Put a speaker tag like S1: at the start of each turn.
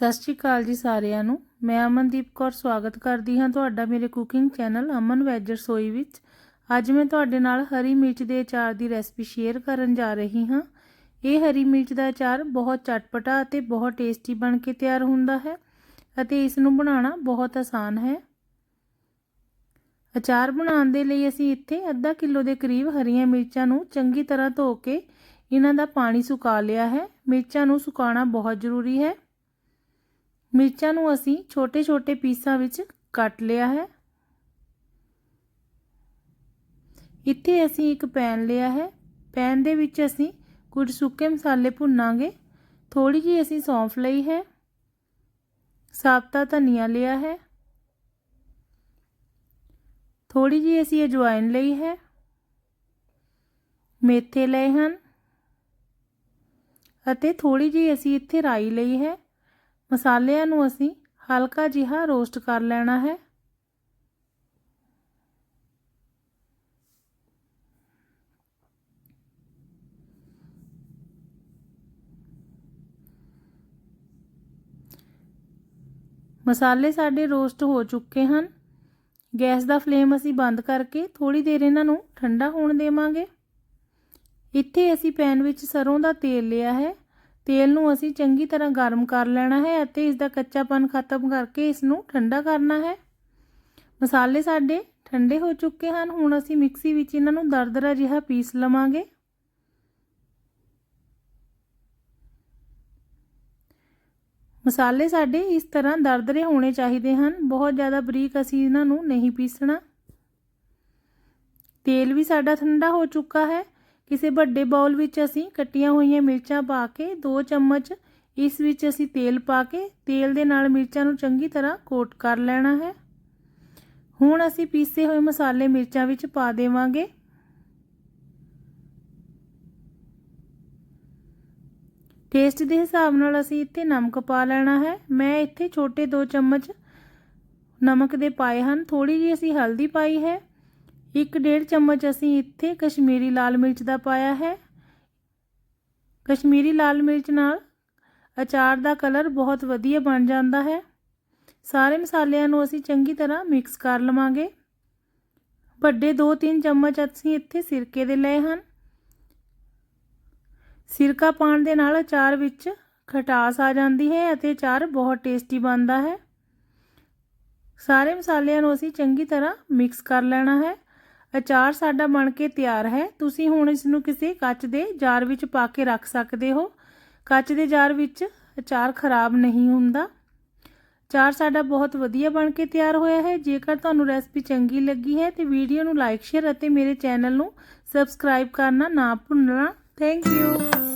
S1: ਸਤਿ ਸ਼੍ਰੀ ਅਕਾਲ ਜੀ ਸਾਰਿਆਂ ਨੂੰ। ਮੈਂ ਅਮਨਦੀਪ ਕੌਰ ਸਵਾਗਤ ਕਰਦੀ ਹਾਂ ਤੁਹਾਡਾ ਮੇਰੇ ਕੁਕਿੰਗ ਚੈਨਲ ਅਮਨ ਵੈਜ ਰਸੋਈ ਵਿੱਚ। ਅੱਜ ਮੈਂ ਤੁਹਾਡੇ ਨਾਲ ਹਰੀ ਮਿਰਚ ਦੇ ਅਚਾਰ ਦੀ ਰੈਸਪੀ ਸ਼ੇਅਰ ਕਰਨ ਜਾ ਰਹੀ ਹਾਂ। ਇਹ ਹਰੀ ਮਿਰਚ ਦਾ ਅਚਾਰ ਬਹੁਤ ਚਟਪਟਾ ਅਤੇ ਬਹੁਤ ਟੇਸਟੀ ਬਣ ਕੇ ਤਿਆਰ ਹੁੰਦਾ ਹੈ ਅਤੇ ਇਸ ਨੂੰ ਬਣਾਉਣਾ ਬਹੁਤ ਆਸਾਨ ਹੈ। ਅਚਾਰ ਬਣਾਉਣ ਦੇ ਲਈ ਅਸੀਂ ਇੱਥੇ ਅੱਧਾ ਕਿਲੋ ਦੇ ਕਰੀਬ ਹਰੀਆਂ ਮਿਰਚਾਂ ਨੂੰ ਚੰਗੀ ਤਰ੍ਹਾਂ ਧੋ ਕੇ ਇਹਨਾਂ ਦਾ ਪਾਣੀ ਸੁਕਾ ਲਿਆ ਹੈ। ਮਿਰਚਾਂ ਨੂੰ ਸੁਕਾਉਣਾ ਬਹੁਤ ਜ਼ਰੂਰੀ ਹੈ। ਮਿਰਚਾਂ ਨੂੰ ਅਸੀਂ ਛੋਟੇ-ਛੋਟੇ ਪੀਸਾਂ ਵਿੱਚ ਕੱਟ ਲਿਆ ਹੈ। ਇੱਥੇ ਅਸੀਂ ਇੱਕ ਪੈਨ ਲਿਆ ਹੈ। ਪੈਨ ਦੇ ਵਿੱਚ ਅਸੀਂ ਕੁਝ ਸੁੱਕੇ ਮਸਾਲੇ ਭੁੰਨਾਂਗੇ। ਥੋੜੀ ਜੀ ਅਸੀਂ ਸੌਂਫ ਲਈ ਹੈ। ਸਾਬਤਾ ਧਨੀਆ ਲਿਆ ਹੈ। ਥੋੜੀ ਜੀ ਅਸੀਂ ਅਜਵਾਇਨ ਲਈ ਹੈ। ਮੇਥੇ ਲਏ ਹਨ। ਅਤੇ ਥੋੜੀ ਜੀ ਅਸੀਂ ਇੱਥੇ ਰਾਈ ਲਈ ਹੈ। ਮਸਾਲਿਆਂ ਨੂੰ ਅਸੀਂ ਹਲਕਾ ਜਿਹਾ ਰੋਸਟ ਕਰ ਲੈਣਾ ਹੈ। ਮਸਾਲੇ ਸਾਡੇ ਰੋਸਟ ਹੋ ਚੁੱਕੇ ਹਨ। ਗੈਸ ਦਾ ਫਲੇਮ ਅਸੀਂ ਬੰਦ ਕਰਕੇ ਥੋੜੀ ਦੇਰ ਇਹਨਾਂ ਨੂੰ ਠੰਡਾ ਹੋਣ ਦੇਵਾਂਗੇ। ਇੱਥੇ ਅਸੀਂ ਪੈਨ ਵਿੱਚ ਸਰੋਂ ਦਾ ਤੇਲ ਲਿਆ ਹੈ। ਤੇਲ ਨੂੰ ਅਸੀਂ ਚੰਗੀ ਤਰ੍ਹਾਂ ਗਰਮ ਕਰ ਲੈਣਾ ਹੈ ਅਤੇ ਇਸ ਦਾ ਕੱਚਾਪਨ ਖਤਮ ਕਰਕੇ ਇਸ ਨੂੰ ਠੰਡਾ ਕਰਨਾ ਹੈ। ਮਸਾਲੇ ਸਾਡੇ ਠੰਡੇ ਹੋ ਚੁੱਕੇ ਹਨ। ਹੁਣ ਅਸੀਂ ਮਿਕਸੀ ਵਿੱਚ ਇਹਨਾਂ ਨੂੰ ਦਰਦਰਾ ਜਿਹਾ ਪੀਸ ਲਵਾਂਗੇ। ਮਸਾਲੇ ਸਾਡੇ ਇਸ ਤਰ੍ਹਾਂ ਦਰਦਰੇ ਹੋਣੇ ਚਾਹੀਦੇ ਹਨ। ਬਹੁਤ ਜ਼ਿਆਦਾ ਬਰੀਕ ਅਸੀਂ ਇਹਨਾਂ ਨੂੰ ਨਹੀਂ ਪੀਸਣਾ। ਤੇਲ ਵੀ ਸਾਡਾ ਠੰਡਾ ਹੋ ਚੁੱਕਾ ਹੈ। ਕਿਸੇ ਵੱਡੇ ਬਾਉਲ ਵਿੱਚ ਅਸੀਂ ਕੱਟੀਆਂ ਹੋਈਆਂ ਮਿਰਚਾਂ ਪਾ ਕੇ 2 ਚਮਚ ਇਸ ਵਿੱਚ ਅਸੀਂ ਤੇਲ ਪਾ ਕੇ ਤੇਲ ਦੇ ਨਾਲ ਮਿਰਚਾਂ ਨੂੰ ਚੰਗੀ ਤਰ੍ਹਾਂ ਕੋਟ ਕਰ ਲੈਣਾ ਹੈ। ਹੁਣ ਅਸੀਂ ਪੀਸੇ ਹੋਏ ਮਸਾਲੇ ਮਿਰਚਾਂ ਵਿੱਚ ਪਾ ਦੇਵਾਂਗੇ। ਟੇਸਟ ਦੇ ਹਿਸਾਬ ਨਾਲ ਅਸੀਂ ਇੱਥੇ ਨਮਕ ਪਾ ਲੈਣਾ ਹੈ। ਮੈਂ ਇੱਥੇ ਛੋਟੇ 2 ਚਮਚ ਨਮਕ ਦੇ ਪਾਏ ਹਨ। ਥੋੜੀ ਜੀ ਅਸੀਂ ਹਲਦੀ ਪਾਈ ਹੈ। ਇੱਕ ਡੇਢ ਚਮਚ ਅਸੀਂ ਇੱਥੇ ਕਸ਼ਮੀਰੀ ਲਾਲ ਮਿਰਚ ਦਾ ਪਾਇਆ ਹੈ। ਕਸ਼ਮੀਰੀ ਲਾਲ ਮਿਰਚ ਨਾਲ ਅਚਾਰ ਦਾ ਕਲਰ ਬਹੁਤ ਵਧੀਆ ਬਣ ਜਾਂਦਾ ਹੈ। ਸਾਰੇ ਮਸਾਲਿਆਂ ਨੂੰ ਅਸੀਂ ਚੰਗੀ ਤਰ੍ਹਾਂ ਮਿਕਸ ਕਰ ਲਵਾਂਗੇ। ਵੱਡੇ 2-3 ਚਮਚ ਅਸੀਂ ਇੱਥੇ ਸਿਰਕੇ ਦੇ ਲਏ ਹਨ। ਸਿਰਕਾ ਪਾਣ ਦੇ ਨਾਲ ਅਚਾਰ ਵਿੱਚ ਖਟਾਸ ਆ ਜਾਂਦੀ ਹੈ ਅਤੇ ਅਚਾਰ ਬਹੁਤ ਟੇਸਟੀ ਬਣਦਾ ਹੈ। ਸਾਰੇ ਮਸਾਲਿਆਂ ਨੂੰ ਅਸੀਂ ਚੰਗੀ ਤਰ੍ਹਾਂ ਮਿਕਸ ਕਰ ਲੈਣਾ ਹੈ। ਅਚਾਰ ਸਾਡਾ ਬਣ ਕੇ ਤਿਆਰ ਹੈ। ਤੁਸੀਂ ਹੁਣ ਇਸ ਨੂੰ ਕਿਸੇ ਕੱਚ ਦੇ ਜਾਰ ਵਿੱਚ ਪਾ ਕੇ ਰੱਖ ਸਕਦੇ ਹੋ। ਕੱਚ ਦੇ ਜਾਰ ਵਿੱਚ ਅਚਾਰ ਖਰਾਬ ਨਹੀਂ ਹੁੰਦਾ। ਅਚਾਰ ਸਾਡਾ ਬਹੁਤ ਵਧੀਆ ਬਣ ਕੇ ਤਿਆਰ ਹੋਇਆ ਹੈ। ਜੇਕਰ ਤੁਹਾਨੂੰ ਰੈਸਪੀ ਚੰਗੀ ਲੱਗੀ ਹੈ ਤੇ ਵੀਡੀਓ ਨੂੰ ਲਾਈਕ, ਸ਼ੇਅਰ ਅਤੇ ਮੇਰੇ ਚੈਨਲ ਨੂੰ ਸਬਸਕ੍ਰਾਈਬ ਕਰਨਾ ਨਾ ਭੁੱਲਣਾ। Thank you.